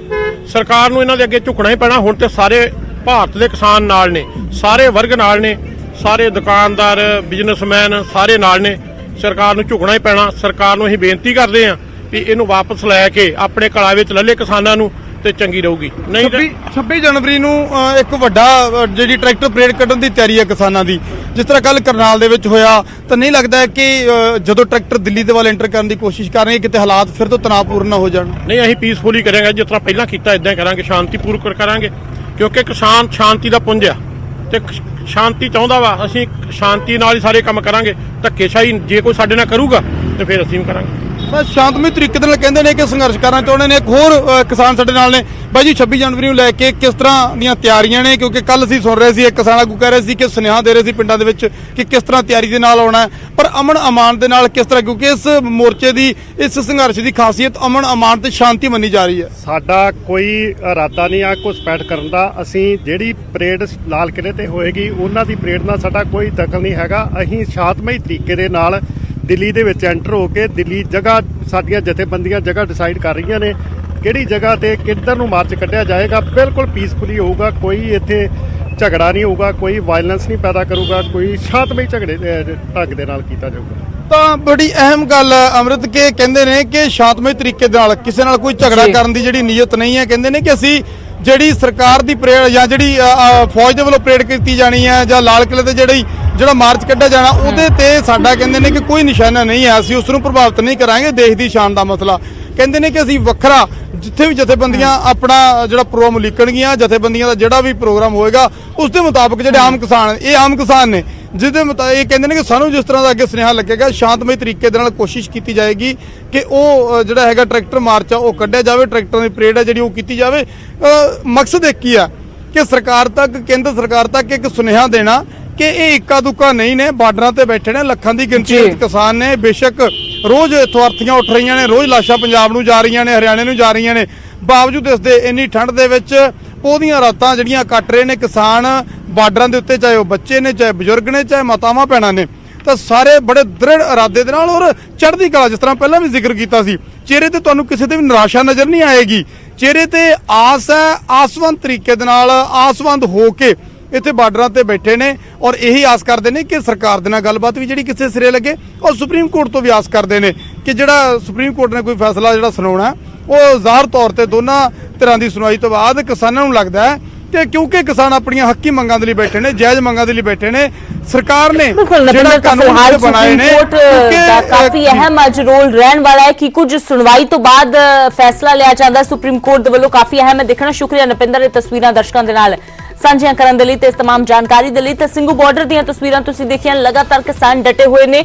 ਸਰਕਾਰ ਨੂੰ ਇਹਨਾਂ ਦੇ ਅੱਗੇ ਝੁਕਣਾ ਹੀ ਪੈਣਾ। ਹੁਣ ਤੇ ਸਾਰੇ ਭਾਰਤ ਦੇ ਕਿਸਾਨ ਨਾਲ ਨੇ, ਸਾਰੇ ਵਰਗ ਨਾਲ ਨੇ। ਸਾਰੇ ਦੁਕਾਨਦਾਰ ਬਿਜ਼ਨਸਮੈਨ ਸਾਰੇ ਨਾਲ ਨੇ। ਸਰਕਾਰ ਨੂੰ ਝੁਕਣਾ ਹੀ ਪੈਣਾ। ਸਰਕਾਰ ਨੂੰ ਅਸੀਂ ਬੇਨਤੀ ਕਰਦੇ ਹਾਂ ਵੀ ਇਹਨੂੰ ਵਾਪਸ ਲੈ ਕੇ ਆਪਣੇ ਕਲਾ ਵਿੱਚ ਲੱਲੇ ਕਿਸਾਨਾਂ ਨੂੰ ਤੇ ਚੰਗੀ ਰਹੂਗੀ। ਨਹੀਂ ਤਾਂ 26 26 ਜਨਵਰੀ ਨੂੰ ਇੱਕ ਵੱਡਾ ਜਿਹੜੀ ਟਰੈਕਟਰ ਪਰੇਡ ਕੱਢਣ ਦੀ ਤਿਆਰੀ ਹੈ ਕਿਸਾਨਾਂ ਦੀ। ਜਿਸ ਤਰ੍ਹਾਂ ਕੱਲ ਕਰਨਾਲ ਦੇ ਵਿੱਚ ਹੋਇਆ ਤਾਂ ਨਹੀਂ ਲੱਗਦਾ ਹੈ ਕਿ ਜਦੋਂ ਟਰੈਕਟਰ ਦਿੱਲੀ ਦੇ ਵੱਲ ਐਂਟਰ ਕਰਨ ਦੀ ਕੋਸ਼ਿਸ਼ ਕਰ ਰਹੇ ਕਿਤੇ ਹਾਲਾਤ ਫਿਰ ਤੋਂ ਤਣਾਅਪੂਰਨ ਨਾ ਹੋ ਜਾਣ। ਨਹੀਂ ਅਸੀਂ ਪੀਸਫੁਲੀ ਕਰਾਂਗੇ। ਜਿਸ ਤਰ੍ਹਾਂ ਪਹਿਲਾਂ ਕੀਤਾ ਇਦਾਂ ਕਰਾਂਗੇ। ਸ਼ਾਂਤੀਪੂਰਵਕ ਕਰਾਂਗੇ। ਕਿਉਂਕਿ ਕਿਸਾਨ ਸ਼ਾਂਤੀ ਦਾ ਪੁੰਜ ਆ। ਤੇ ਸ਼ਾਂਤੀ ਚਾਹੁੰਦਾ ਵਾ, ਅਸੀਂ ਸ਼ਾਂਤੀ ਨਾਲ ਹੀ ਸਾਰੇ ਕੰਮ ਕਰਾਂਗੇ। ਧੱਕੇਸ਼ਾਹੀ ਜੇ ਕੋਈ ਸਾਡੇ ਨਾਲ ਕਰੂਗਾ, ਤੇ ਫਿਰ ਅਸੀਂ ਵੀ ਕਰਾਂਗੇ। ਬਸ ਸ਼ਾਂਤਮਈ ਤਰੀਕੇ ਦੇ ਨਾਲ ਕਹਿੰਦੇ ਨੇ ਕਿ ਸੰਘਰਸ਼ ਕਰਨਾ ਚਾਹੁੰਦੇ ਨੇ। ਇੱਕ ਹੋਰ ਕਿਸਾਨ ਸਾਡੇ ਨਾਲ ਨੇ। ਬਾਈ ਜੀ 26 ਜਨਵਰੀ ਨੂੰ ਲੈ ਕੇ ਕਿਸ ਤਰ੍ਹਾਂ ਦੀਆਂ ਤਿਆਰੀਆਂ ਨੇ? ਕਿਉਂਕਿ ਕੱਲ ਅਸੀਂ ਸੁਣ ਰਹੇ ਸੀ, ਇੱਕ ਕਿਸਾਨ ਆਗੂ ਕਹਿ ਰਹੇ ਸੀ ਕਿ ਸੁਨੇਹਾ ਦੇ ਰਹੇ ਸੀ ਪਿੰਡਾਂ ਦੇ ਵਿੱਚ ਕਿ ਕਿਸ ਤਰ੍ਹਾਂ ਤਿਆਰੀ ਦੇ ਨਾਲ ਆਉਣਾ ਪਰ ਅਮਨ ਅਮਾਨ ਦੇ ਨਾਲ ਕਿਸ ਤਰ੍ਹਾਂ? ਕਿਉਂਕਿ ਇਸ ਮੋਰਚੇ ਦੀ, ਇਸ ਸੰਘਰਸ਼ ਦੀ ਖਾਸੀਅਤ ਅਮਨ ਅਮਾਨ ਤੇ ਸ਼ਾਂਤੀ ਮੰਨੀ ਜਾ ਰਹੀ ਹੈ। ਸਾਡਾ ਕੋਈ ਇਰਾਦਾ ਨਹੀਂ ਆ ਘੁਸਪੈਠ ਕਰਨ ਦਾ। ਅਸੀਂ ਜਿਹੜੀ ਪਰੇਡ ਲਾਲ ਕਿਲੇ ਤੇ ਹੋਏਗੀ, ਉਹਨਾਂ ਦੀ ਪਰੇਡ ਨਾਲ ਸਾਡਾ ਕੋਈ ਦਖਲ ਨਹੀਂ ਹੈਗਾ। ਅਸੀਂ ਸ਼ਾਂਤਮਈ ਤਰੀਕੇ ਦੇ ਨਾਲ ਦਿੱਲੀ ਦੇ ਵਿੱਚ ਐਂਟਰ ਹੋ ਕੇ ਦਿੱਲੀ ਜਗ੍ਹਾ ਸਾਡੀਆਂ ਜਥੇਬੰਦੀਆਂ ਜਗ੍ਹਾ ਡਿਸਾਈਡ ਕਰ ਰਹੀਆਂ ਨੇ ਕਿਹੜੀ ਜਗ੍ਹਾ ਤੇ ਕਿੱਧਰ ਨੂੰ ਮਾਰਚ ਕੱਢਿਆ ਜਾਏਗਾ ਬਿਲਕੁਲ ਪੀਸਫੁਲੀ ਹੋਊਗਾ ਕੋਈ ਇੱਥੇ ਝਗੜਾ ਨਹੀਂ ਹੋਊਗਾ ਕੋਈ ਵਾਇਲੈਂਸ ਨਹੀਂ ਪੈਦਾ ਕਰੂਗਾ ਕੋਈ ਸ਼ਾਂਤਮਈ ਝਗੜੇ ਢੰਗ ਦੇ ਨਾਲ ਕੀਤਾ ਜਾਊਗਾ ਤਾਂ ਬੜੀ ਅਹਿਮ ਗੱਲ ਹੈ ਅੰਮ੍ਰਿਤ ਕੇ ਕਹਿੰਦੇ ਨੇ ਕਿ ਸ਼ਾਂਤਮਈ ਤਰੀਕੇ ਦੇ ਨਾਲ ਕਿਸੇ ਨਾਲ ਕੋਈ ਝਗੜਾ। ਕਰਨ ਦੀ ਜਿਹੜੀ ਨੀਅਤ ਨਹੀਂ ਹੈ ਕਹਿੰਦੇ ਨੇ ਕਿ ਅਸੀਂ ਜਿਹੜੀ ਸਰਕਾਰ ਦੀ ਪਰੇਡ ਜਾਂ ਜਿਹੜੀ ਫੌਜ ਦੇ ਵੱਲੋਂ ਪਰੇਡ ਕੀਤੀ ਜਾਣੀ ਹੈ ਜਾਂ ਲਾਲ ਕਿਲੇ ਤੇ ਜਿਹੜੀ ਜਿਹੜਾ ਮਾਰਚ ਕੱਢਿਆ ਜਾਣਾ, ਉਹਦੇ ਤੇ ਸਾਡਾ ਕਹਿੰਦੇ ਨੇ ਕਿ ਕੋਈ ਨਿਸ਼ਾਨਾ ਨਹੀਂ ਹੈ। ਅਸੀਂ ਉਸ ਨੂੰ ਪ੍ਰਭਾਵਿਤ ਨਹੀਂ ਕਰਾਂਗੇ, ਦੇਸ਼ ਦੀ ਸ਼ਾਨ ਦਾ ਮਸਲਾ। ਕਹਿੰਦੇ ਨੇ ਕਿ ਅਸੀਂ ਵੱਖਰਾ, ਜਿੱਥੇ ਵੀ ਜਥੇਬੰਦੀਆਂ ਆਪਣਾ ਜਿਹੜਾ ਪ੍ਰੋਗਰਾਮ ਲਿਖਣਗੀਆਂ ਜਥੇਬੰਦੀਆਂ ਦਾ ਜਿਹੜਾ ਵੀ ਪ੍ਰੋਗਰਾਮ ਹੋਏਗਾ ਉਸ ਦੇ ਮੁਤਾਬਕ ਜਿਹੜੇ ਆਮ ਕਿਸਾਨ, ਇਹ ਆਮ ਕਿਸਾਨ ਨੇ, ਜਿਹਦੇ ਮੁਤਾਬਕ ਇਹ ਕਹਿੰਦੇ ਨੇ ਕਿ ਸਾਨੂੰ ਜਿਸ ਤਰ੍ਹਾਂ ਦਾ ਅੱਗੇ ਸੁਨੇਹਾ ਲੱਗੇਗਾ, ਸ਼ਾਂਤਮਈ ਤਰੀਕੇ ਦੇ ਨਾਲ ਕੋਸ਼ਿਸ਼ ਕੀਤੀ ਜਾਏਗੀ ਕਿ ਉਹ ਜਿਹੜਾ ਹੈਗਾ ਟਰੈਕਟਰ ਮਾਰਚ ਆ, ਉਹ ਕੱਢਿਆ ਜਾਵੇ, ਟਰੈਕਟਰਾਂ ਦੀ ਪਰੇਡ ਹੈ ਜਿਹੜੀ ਉਹ ਕੀਤੀ ਜਾਵੇ। ਮਕਸਦ ਇੱਕ ਹੀ ਆ ਕਿ ਸਰਕਾਰ ਤੱਕ, ਕੇਂਦਰ ਸਰਕਾਰ ਤੱਕ ਇੱਕ ਸੁਨੇਹਾ ਦੇਣਾ ਕਿ ਇਹ ਇੱਕਾ ਦੁੱਕਾ ਨਹੀਂ ਨੇ ਬਾਰਡਰਾਂ ਤੇ ਬੈਠੇ ਨੇ ਲੱਖਾਂ ਦੀ ਗਿਣਤੀ। ਵਿੱਚ ਕਿਸਾਨ ਨੇ। ਬੇਸ਼ੱਕ ਰੋਜ਼ ਇੱਥੋਂ ਅਰਥੀਆਂ ਉੱਠ ਰਹੀਆਂ ਨੇ ਰੋਜ਼ ਲਾਸ਼ਾਂ ਪੰਜਾਬ ਨੂੰ ਜਾ ਰਹੀਆਂ ਨੇ ਹਰਿਆਣੇ ਨੂੰ ਜਾ ਰਹੀਆਂ ਨੇ। ਬਾਵਜੂਦ ਇਸ ਦੇ ਇੰਨੀ ਠੰਡ ਦੇ ਵਿੱਚ ਉਹਦੀਆਂ ਰਾਤਾਂ ਜਿਹੜੀਆਂ ਕੱਟ ਰਹੇ ਨੇ ਕਿਸਾਨ ਬਾਰਡਰਾਂ ਦੇ ਉੱਤੇ ਚਾਹੇ ਉਹ ਬੱਚੇ ਨੇ ਚਾਹੇ ਬਜ਼ੁਰਗ ਨੇ ਚਾਹੇ ਮਾਤਾਵਾਂ ਭੈਣਾਂ ਨੇ ਤਾਂ ਸਾਰੇ ਬੜੇ ਦ੍ਰਿੜ ਇਰਾਦੇ ਦੇ ਨਾਲ ਔਰ ਚੜ੍ਹਦੀ ਕਲਾ ਜਿਸ ਤਰ੍ਹਾਂ ਪਹਿਲਾਂ ਵੀ ਜ਼ਿਕਰ ਕੀਤਾ ਸੀ। ਚਿਹਰੇ ਤੇ ਤੁਹਾਨੂੰ ਕਿਸੇ ਤੇ ਵੀ ਨਿਰਾਸ਼ਾ ਨਜ਼ਰ ਨਹੀਂ ਆਏਗੀ। ਚਿਹਰੇ ਤੇ ਆਸ ਹੈ ਆਸਵੰਤ ਤਰੀਕੇ ਦੇ ਨਾਲ ਆਸਵੰਦ ਹੋ ਕੇ ਇੱਥੇ ਬਾਰਡਰਾਂ ਤੇ ਬੈਠੇ ਨੇ ਔਰ ਇਹੀ ਆਸ ਕਰਦੇ ਨੇ ਕਿ ਸਰਕਾਰ ਦੇ ਨਾਲ ਗੱਲਬਾਤ ਵੀ ਜਿਹੜੀ ਕਿਸੇ ਸਿਰੇ ਲੱਗੇ ਔਰ ਸੁਪਰੀਮ ਕੋਰਟ ਤੋਂ ਵੀ ਆਸ ਕਰਦੇ ਨੇ ਕਿ ਜਿਹੜਾ ਸੁਪਰੀਮ ਕੋਰਟ ਨੇ ਕੋਈ ਫੈਸਲਾ ਜਿਹੜਾ ਸੁਣਾਉਣਾ ਉਹ ਜ਼ਾਹਰ ਤੌਰ ਤੇ ਦੋਨਾਂ ਤਰ੍ਹਾਂ ਦੀ ਸੁਣਵਾਈ ਤੋਂ ਬਾਅਦ ਕਿਸਾਨਾਂ ਨੂੰ ਲੱਗਦਾ ਹੈ ਕਿ ਕਿਉਂਕਿ ਕਿਸਾਨ ਆਪਣੀਆਂ ਹੱਕੀ ਮੰਗਾਂ ਦੇ ਲਈ ਬੈਠੇ ਨੇ ਜਾਇਜ਼ ਮੰਗਾਂ ਦੇ ਲਈ ਬੈਠੇ ਨੇ ਸਰਕਾਰ ਨੇ ਤਾਂ ਕਾਨੂੰਨ ਜਿਹੜੇ ਬਣਾਏ ਨੇ ਦਾ ਕਾਫੀ ਅਹਿਮ ਅੱਜ ਰੋਲ ਰਹਿਣ ਵਾਲਾ ਹੈ ਕਿ ਕੁਝ ਸੁਣਵਾਈ ਤੋਂ ਬਾਅਦ ਫੈਸਲਾ ਲਿਆ ਜਾਂਦਾ ਸੁਪਰੀਮ ਕੋਰਟ ਦੇ ਵੱਲੋਂ ਕਾਫੀ ਅਹਿਮ ਹੈ ਦੇਖਣਾ ਸ਼ੁਕਰੀਆ ਨਪਿੰਦਰ ਇਹ ਤਸਵੀਰਾਂ ਦਰਸ਼ਕਾਂ ਦੇ ਨਾਲ। ਸਾਂਝੀਆਂ ਕਰਨ ਦੇ ਲਈ ਤੇ ਇਸ तमाम ਜਾਣਕਾਰੀ ਦੇ ਲਈ ਤੇ ਸਿੰਘੂ ਬਾਰਡਰ ਦੀਆਂ ਤਸਵੀਰਾਂ ਤੁਸੀਂ ਦੇਖੀਆਂ ਲਗਾਤਾਰ ਕਿਸਾਨ ਡਟੇ ਹੋਏ ਨੇ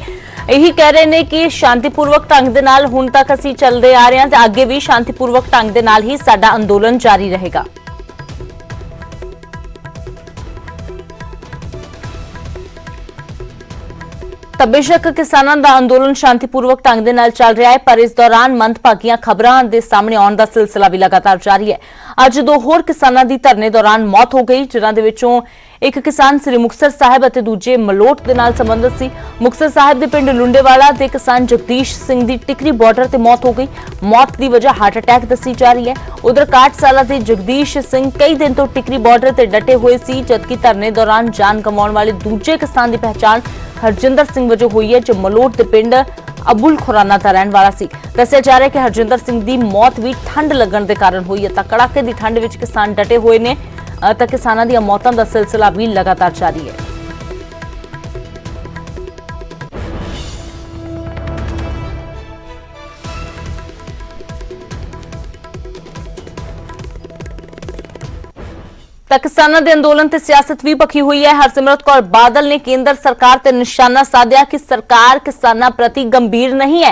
ਇਹੀ ਕਹਿ ਰਹੇ ਨੇ ਕਿ ਸ਼ਾਂਤੀਪੂਰਵਕ ਢੰਗ ਦੇ ਨਾਲ ਹੁਣ ਤੱਕ ਅਸੀਂ ਚੱਲਦੇ ਆ ਰਹੇ ਹਾਂ ਤੇ ਅੱਗੇ ਵੀ ਸ਼ਾਂਤੀਪੂਰਵਕ ਢੰਗ ਦੇ ਨਾਲ ਹੀ ਸਾਡਾ ਅੰਦੋਲਨ ਜਾਰੀ ਰਹੇਗਾ ਤਾਂ ਬੇਸ਼ੱਕ ਕਿਸਾਨਾਂ ਦਾ ਅੰਦੋਲਨ ਸ਼ਾਂਤੀਪੂਰਵਕ ਢੰਗ ਦੇ ਨਾਲ ਚੱਲ ਰਿਹਾ ਹੈ, ਪਰ ਇਸ ਦੌਰਾਨ ਮੰਦਭਾਗੀਆਂ ਖਬਰਾਂ ਦੇ ਸਾਹਮਣੇ ਆਉਣ ਦਾ ਸਿਲਸਿਲਾ ਵੀ ਲਗਾਤਾਰ ਜਾਰੀ ਹੈ। ਅੱਜ ਦੋ ਹੋਰ ਕਿਸਾਨਾਂ ਦੀ ਧਰਨੇ ਦੌਰਾਨ ਮੌਤ ਹੋ ਗਈ, ਜਿਨ੍ਹਾਂ ਦੇ ਵਿੱਚੋਂ ਇੱਕ ਕਿਸਾਨ ਸ੍ਰੀ ਮੁਕਤਸਰ ਸਾਹਿਬ ਅਤੇ ਦੂਜੇ ਮਲੋਟ ਦੇ ਨਾਲ ਸੰਬੰਧਿਤ ਸੀ। ਮੁਕਤਸਰ ਸਾਹਿਬ ਦੇ ਪਿੰਡ ਲੁੰਡੇਵਾਲਾ ਦੇ ਕਿਸਾਨ ਜਗਦੀਸ਼ ਸਿੰਘ ਦੀ ਟਿਕਰੀ ਬਾਰਡਰ ਤੇ ਮੌਤ ਹੋ ਗਈ। ਮੌਤ ਦੀ ਵਜ੍ਹਾ ਹਾਰਟ ਅਟੈਕ ਦੱਸੀ ਜਾ ਰਹੀ ਹੈ। ਉਧਰ 61 ਸਾਲਾਂ ਦੇ ਜਗਦੀਸ਼ ਸਿੰਘ ਕਈ ਦਿਨ ਤੋਂ ਟਿਕਰੀ ਬਾਰਡਰ ਤੇ ਡਟੇ ਹੋਏ ਸੀ, ਜਦਕਿ ਧਰਨੇ ਦੌਰਾਨ ਜਾਨ ਗਵਾਉਣ ਵਾਲੇ ਦੂਜੇ ਕਿਸਾਨ ਦੀ ਪਹਿਚਾਣ ਹਰਜਿੰਦਰ ਸਿੰਘ ਵਜੋਂ ਹੋਈ ਹੈ, ਜੋ ਮਲੋਟ ਦੇ ਪਿੰਡ ਅਬੁਲ ਖੁਰਾਨਾ ਦਾ ਰਹਿਣ ਵਾਲਾ ਸੀ। ਦੱਸਿਆ ਜਾ ਰਿਹਾ ਹੈ ਕਿ ਹਰਜਿੰਦਰ ਸਿੰਘ ਦੀ ਮੌਤ ਵੀ ਠੰਡ ਲੱਗਣ ਦੇ ਕਾਰਨ ਹੋਈ ਹੈ। ਤਾਂ ਕੜਾਕੇ ਦੀ ਠੰਡ ਵਿੱਚ ਕਿਸਾਨ ਡਟੇ ਹੋਏ ਨੇ। ਤਾਂ ਕਿਸਾਨਾਂ ਦੀਆਂ ਮੌਤਾਂ ਦਾ ਸਿਲਸਿਲਾ ਵੀ ਲਗਾਤਾਰ ਜਾਰੀ ਹੈ। ਤਾਂ ਕਿਸਾਨਾਂ ਦੇ ਅੰਦੋਲਨ ਤੇ ਸਿਆਸਤ ਵੀ ਪੱਖੀ ਹੋਈ ਹੈ। ਹਰਸਿਮਰਤ ਕੌਰ ਬਾਦਲ ਨੇ ਕੇਂਦਰ ਸਰਕਾਰ ਤੇ ਨਿਸ਼ਾਨਾ ਸਾਧਿਆ ਕਿ ਸਰਕਾਰ ਕਿਸਾਨਾਂ ਪ੍ਰਤੀ ਗੰਭੀਰ ਨਹੀਂ ਹੈ।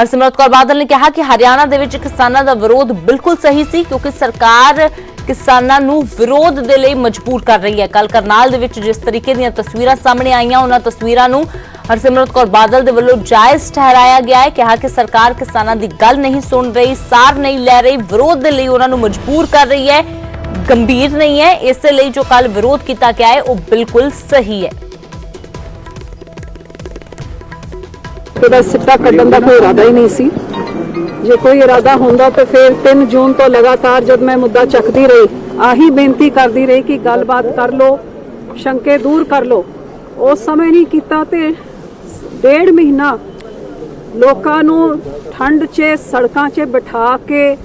ਹਰਸਿਮਰਤ ਕੌਰ ਬਾਦਲ ਨੇ ਕਿਹਾ ਕਿ ਹਰਿਆਣਾ ਦੇ ਵਿੱਚ ਕਿਸਾਨਾਂ ਦਾ ਵਿਰੋਧ ਬਿਲਕੁਲ ਸਹੀ ਸੀ, ਕਿਉਂਕਿ ਸਰਕਾਰ ਕਿਸਾਨਾਂ ਨੂੰ ਵਿਰੋਧ ਦੇ ਲਈ ਮਜਬੂਰ ਕਰ ਰਹੀ ਹੈ। ਕੱਲ ਕਰਨਾਲ ਦੇ ਵਿੱਚ ਜਿਸ ਤਰੀਕੇ ਦੀਆਂ ਤਸਵੀਰਾਂ ਸਾਹਮਣੇ ਆਈਆਂ, ਉਹਨਾਂ ਤਸਵੀਰਾਂ ਨੂੰ ਹਰਸਿਮਰਤ ਕੌਰ ਬਾਦਲ ਦੇ ਵੱਲੋਂ ਜਾਇਜ਼ ਠਹਿਰਾਇਆ ਗਿਆ ਹੈ। ਕਿਹਾ ਕਿ ਸਰਕਾਰ ਕਿਸਾਨਾਂ ਦੀ ਗੱਲ ਨਹੀਂ ਸੁਣ ਰਹੀ, ਸਾਰ ਨਹੀਂ ਲੈ ਰਹੀ, ਵਿਰੋਧ ਦੇ ਲਈ ਉਹਨਾਂ ਨੂੰ ਮਜਬੂਰ ਕਰ ਰਹੀ ਹੈ, ਗੰਭੀਰ ਨਹੀਂ ਹੈ। ਇਸੇ ਲਈ ਜੋ ਕੱਲ ਵਿਰੋਧ ਕੀਤਾ ਗਿਆ ਹੈ, ਉਹ ਬਿਲਕੁਲ ਸਹੀ ਹੈ। ਉਹਦਾ ਸਿੱਟਾ ਕੱਢਣ ਦਾ ਕੋਈ ਇਰਾਦਾ ਹੀ ਨਹੀਂ ਸੀ। ਜੇ ਕੋਈ ਇਰਾਦਾ ਹੁੰਦਾ ਤਾਂ ਫਿਰ 3 ਜੂਨ ਤੋਂ ਲਗਾਤਾਰ ਜਦ ਮੈਂ ਮੁੱਦਾ ਚੱਕਦੀ ਰਹੀ, ਆਹੀ ਬੇਨਤੀ ਕਰਦੀ ਰਹੀ ਕਿ ਗੱਲਬਾਤ ਕਰ ਲੋ ਸ਼ੰਕੇ ਦੂਰ ਕਰ ਲੋ ਉਸ ਸਮੇਂ ਨਹੀਂ ਕੀਤਾ ਤੇ ਡੇਢ ਮਹੀਨਾ ਲੋਕਾਂ ਨੂੰ ਠੰਡ 'ਚ, ਸੜਕਾਂ 'ਚ ਬਿਠਾ ਕੇ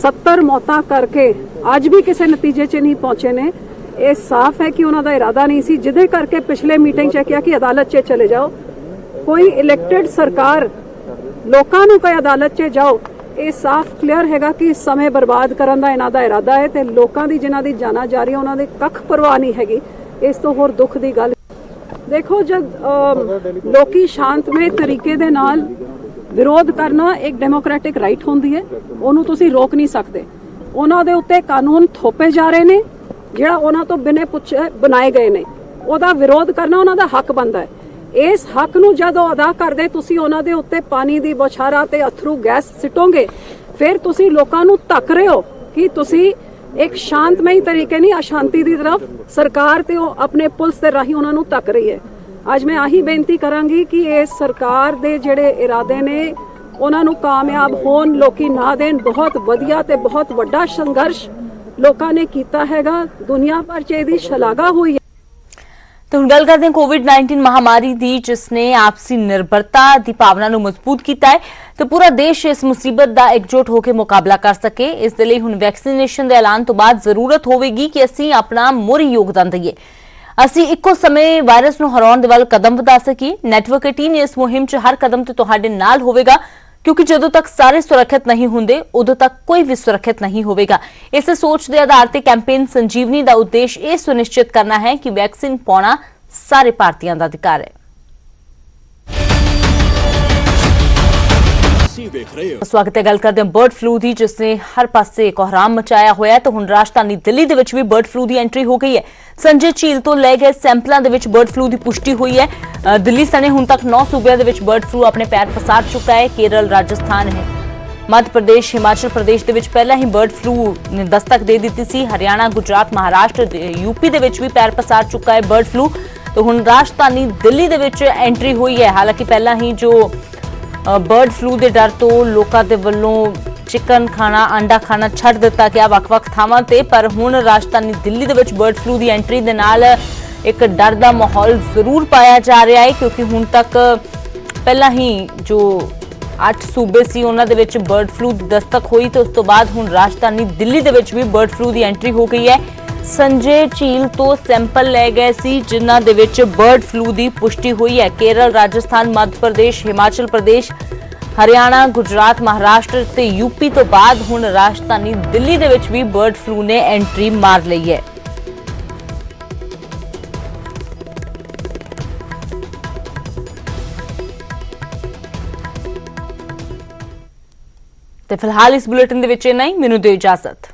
70 ਮੌਤਾਂ ਕਰਕੇ ਅੱਜ ਵੀ ਕਿਸੇ ਨਤੀਜੇ 'ਚ ਨਹੀਂ ਪਹੁੰਚੇ ਨੇ। ਇਹ ਸਾਫ਼ ਹੈ ਕਿ ਉਹਨਾਂ ਦਾ ਇਰਾਦਾ ਨਹੀਂ ਸੀ, ਜਿਹਦੇ ਕਰਕੇ ਪਿਛਲੇ ਮੀਟਿੰਗ 'ਚ ਕਿਹਾ ਕਿ ਅਦਾਲਤ 'ਚ ਚਲੇ ਜਾਓ। ਕੋਈ ਇਲੈਕਟਿਡ ਸਰਕਾਰ ਲੋਕਾਂ ਨੂੰ ਕੋਈ ਅਦਾਲਤ 'ਚ ਜਾਓ ਇਹ ਸਾਫ਼ ਕਲੀਅਰ ਹੈਗਾ ਕਿ ਸਮੇਂ ਬਰਬਾਦ ਕਰਨ ਦਾ ਇਹਨਾਂ ਦਾ ਇਰਾਦਾ ਹੈ ਤੇ ਲੋਕਾਂ ਦੀ ਜਿਨ੍ਹਾਂ ਦੀ ਜਾਨਾਂ ਜਾ ਰਹੀ ਉਹਨਾਂ ਦੇ ਕੱਖ ਪਰਵਾਹ ਨਹੀਂ ਹੈਗੀ। ਇਸ ਤੋਂ ਹੋਰ ਦੁੱਖ ਦੀ ਗੱਲ ਦੇਖੋ ਜਦ ਅਮ, ਲੋਕੀ ਸ਼ਾਂਤਮਈ ਤਰੀਕੇ ਦੇ ਨਾਲ ਵਿਰੋਧ ਕਰਨਾ ਇੱਕ ਡੈਮੋਕ੍ਰੈਟਿਕ ਰਾਈਟ ਹੁੰਦੀ ਹੈ ਉਹਨੂੰ ਤੁਸੀਂ ਰੋਕ ਨਹੀਂ ਸਕਦੇ। ਉਹਨਾਂ ਦੇ ਉੱਤੇ ਕਾਨੂੰਨ ਥੋਪੇ ਜਾ ਰਹੇ ਨੇ ਜਿਹੜਾ ਉਹਨਾਂ ਤੋਂ ਬਿਨੇ ਪੁੱਛੇ ਬਣਾਏ ਗਏ ਨੇ। ਉਹਦਾ ਵਿਰੋਧ ਕਰਨਾ ਉਹਨਾਂ ਦਾ ਹੱਕ ਬਣਦਾ ਹੈ। ਇਸ ਹੱਕ ਨੂੰ ਜਦੋਂ ਅਦਾ ਕਰਦੇ ਤੁਸੀਂ ਉਹਨਾਂ ਦੇ ਉੱਤੇ ਪਾਣੀ ਦੀ ਬੌਛਾਰਾਂ ਤੇ ਅਥਰੂ ਗੈਸ ਸਿੱਟੋਗੇ, ਫਿਰ ਤੁਸੀਂ ਲੋਕਾਂ ਨੂੰ ਧੱਕ ਰਹੇ ਹੋ ਕਿ ਤੁਸੀਂ ਇੱਕ ਸ਼ਾਂਤਮਈ ਤਰੀਕੇ ਨਹੀਂ, ਅਸ਼ਾਂਤੀ ਦੀ ਤਰਫ ਸਰਕਾਰ ਤੇ ਉਹ ਆਪਣੇ ਪੁਲਿਸ ਦੇ ਰਾਹੀਂ ਉਹਨਾਂ ਨੂੰ ਧੱਕ ਰਹੀ ਹੈ। ਅੱਜ ਮੈਂ ਆਹੀ ਬੇਨਤੀ ਕਰਾਂਗੀ ਕਿ ਇਹ ਸਰਕਾਰ ਦੇ ਜਿਹੜੇ ਇਰਾਦੇ ਨੇ, ਉਹਨਾਂ ਨੂੰ ਕਾਮਯਾਬ ਹੋਣ, ਲੋਕੀ ਨਾ ਦੇਣ, ਬਹੁਤ ਵਧੀਆ ਤੇ ਬਹੁਤ ਵੱਡਾ ਸੰਘਰਸ਼ ਲੋਕਾਂ ਨੇ ਕੀਤਾ ਹੈਗਾ। ਦੁਨੀਆ ਭਰ 'ਚ ਇਹਦੀ ਸ਼ਲਾਘਾ ਹੋਈ ਹੈ। ਤਾਂ ਹੁਣ ਗੱਲ ਕਰਦੇ ਹਾਂ ਕੋਵਿਡ-19 ਮਹਾਮਾਰੀ ਦੀ, ਜਿਸ ਨੇ ਆਪਸੀ ਨਿਰਭਰਤਾ ਦੀ ਭਾਵਨਾ ਨੂੰ ਮਜ਼ਬੂਤ ਕੀਤਾ ਹੈ ਤੇ ਪੂਰਾ ਦੇਸ਼ ਇਸ ਮੁਸੀਬਤ ਦਾ ਇਕਜੁੱਟ ਹੋ ਕੇ ਮੁਕਾਬਲਾ ਕਰ ਸਕੇ। ਇਸ ਦੇ ਲਈ ਹੁਣ ਵੈਕਸੀਨੇਸ਼ਨ ਦੇ ਐਲਾਨ ਤੋਂ ਬਾਅਦ ਜ਼ਰੂਰਤ ਹੋਵੇਗੀ ਕਿ ਅਸੀਂ ਆਪਣਾ ਮੁਰੀ ਯੋਗਦਾਨ ਦਈਏ। ਅਸੀਂ ਇੱਕੋ ਸਮੇਂ ਵਾਇਰਸ ਨੂੰ ਹਰਾਉਣ ਦੇ ਵੱਲ ਕਦਮ ਵਧਾ ਸਕੀਏ। ਨੈਟਵਰਕ ਟੀਮ ਇਸ ਮੁਹਿੰਮ 'ਚ ਹਰ ਕਦਮ ਤੇ ਤੁਹਾਡੇ ਨਾਲ ਹੋਵੇਗਾ। ਕਿਉਂਕਿ ਜਦੋਂ ਤੱਕ ਸਾਰੇ ਸੁਰੱਖਿਅਤ ਨਹੀਂ ਹੁੰਦੇ, ਉਦੋਂ ਤੱਕ ਕੋਈ ਵੀ ਸੁਰੱਖਿਅਤ ਨਹੀਂ ਹੋਵੇਗਾ। ਇਸੇ ਸੋਚ ਦੇ ਆਧਾਰ ਤੇ ਕੈਂਪੇਨ ਸੰਜੀਵਨੀ ਦਾ ਉਦੇਸ਼ ਇਹ ਸੁਨਿਸ਼ਚਿਤ ਕਰਨਾ ਹੈ ਕਿ ਵੈਕਸੀਨ ਪਾਉਣਾ ਸਾਰੇ ਭਾਰਤੀਆਂ ਦਾ ਅਧਿਕਾਰ ਹੈ। ਸਵਾਗਤ ਹੈ ਗੱਲ ਕਰਦੇ ਹਾਂ ਬਰਡ ਫਲੂ ਦੀ, ਜਿਸ ਨੇ ਹਰ ਪਾਸੇ ਕੋਹਰਾਮ ਮਚਾਇਆ ਹੋਇਆ ਤਾਂ ਹੁਣ ਰਾਜਧਾਨੀ ਦਿੱਲੀ ਦੇ ਵਿੱਚ ਵੀ ਬਰਡ ਫਲੂ ਦੀ ਐਂਟਰੀ ਹੋ ਗਈ ਹੈ। ਸੰਜੇ ਝੀਲ ਤੋਂ ਲੈ ਗਏ ਸੈਂਪਲਾਂ ਦੇ ਵਿੱਚ ਬਰਡ ਫਲੂ ਦੀ ਪੁਸ਼ਟੀ ਹੋਈ ਹੈ। ਦਿੱਲੀ ਸਣੇ ਹੁਣ ਤੱਕ 9 ਸੂਬਿਆਂ ਦੇ ਵਿੱਚ ਬਰਡ ਫਲੂ ਆਪਣੇ ਪੈਰ ਪਸਾਰ ਚੁੱਕਾ ਹੈ। ਕੇਰਲ, ਰਾਜਸਥਾਨ ਹੈ ਮੱਧ ਪ੍ਰਦੇਸ਼, ਹਿਮਾਚਲ ਪ੍ਰਦੇਸ਼ ਦੇ ਵਿੱਚ ਪਹਿਲਾਂ ਹੀ ਬਰਡ ਫਲੂ ਨੇ ਦਸਤਕ ਦੇ ਦਿੱਤੀ ਸੀ। ਹਰਿਆਣਾ, ਗੁਜਰਾਤ, ਮਹਾਰਾਸ਼ਟਰ ਯੂਪੀ ਦੇ ਵਿੱਚ ਵੀ ਪੈਰ ਪਸਾਰ ਚੁੱਕਾ ਹੈ ਬਰਡ ਫਲੂ। ਤਾਂ ਹੁਣ ਰਾਜਧਾਨੀ ਦਿੱਲੀ ਦੇ ਵਿੱਚ ਐਂਟਰੀ ਹੋਈ ਹੈ। ਹਾਲਾਂਕਿ ਪਹਿਲਾਂ ਹੀ ਜੋ ਬਰਡ ਫਲੂ ਦੇ ਡਰ ਤੋਂ ਲੋਕਾਂ ਦੇ ਵੱਲੋਂ ਚਿਕਨ ਖਾਣਾ, ਅੰਡਾ ਖਾਣਾ ਛੱਡ ਦਿੱਤਾ ਗਿਆ ਵੱਖ-ਵੱਖ ਥਾਵਾਂ ਤੇ, ਪਰ ਹੁਣ ਰਾਜਧਾਨੀ ਦਿੱਲੀ ਦੇ ਵਿੱਚ ਬਰਡ ਫਲੂ ਦੀ ਐਂਟਰੀ ਦੇ ਨਾਲ ਇੱਕ ਡਰ ਦਾ ਮਾਹੌਲ ਜ਼ਰੂਰ ਪਾਇਆ ਜਾ ਰਿਹਾ ਹੈ, ਕਿਉਂਕਿ ਹੁਣ ਤੱਕ ਪਹਿਲਾਂ ਹੀ ਜੋ 8 ਸੂਬੇ ਸੀ ਉਹਨਾਂ ਦੇ ਵਿੱਚ ਬਰਡ ਫਲੂ ਦੀ ਦਸਤਕ ਹੋਈ ਤੇ ਉਸ ਤੋਂ ਬਾਅਦ ਹੁਣ ਰਾਜਧਾਨੀ ਦਿੱਲੀ ਦੇ ਵਿੱਚ ਵੀ ਬਰਡ ਫਲੂ ਦੀ ਐਂਟਰੀ ਹੋ ਗਈ ਹੈ। ਸੰਜੇ ਝੀਲ ਤੋਂ ਸੈਂਪਲ ਲਏ ਗਏ ਸੀ, ਜਿਨ੍ਹਾਂ ਦੇ ਵਿੱਚ ਬਰਡ ਫਲੂ ਦੀ ਪੁਸ਼ਟੀ ਹੋਈ ਹੈ। ਕੇਰਲ, ਰਾਜਸਥਾਨ, ਮੱਧ ਪ੍ਰਦੇਸ਼, ਹਿਮਾਚਲ ਪ੍ਰਦੇਸ਼, ਹਰਿਆਣਾ, ਗੁਜਰਾਤ, ਮਹਾਰਾਸ਼ਟਰ ਤੇ ਯੂਪੀ ਤੋਂ ਬਾਅਦ ਹੁਣ ਰਾਜਧਾਨੀ ਦਿੱਲੀ ਦੇ ਵਿੱਚ ਵੀ ਬਰਡ ਫਲੂ ਨੇ ਐਂਟਰੀ ਮਾਰ ਲਈ ਹੈ। ਤੇ ਫਿਲਹਾਲ ਇਸ ਬੁਲੇਟਿਨ ਦੇ ਵਿੱਚ ਇੰਨਾ ਹੀ। ਮੈਨੂੰ ਦਿਓ ਇਜਾਜ਼ਤ।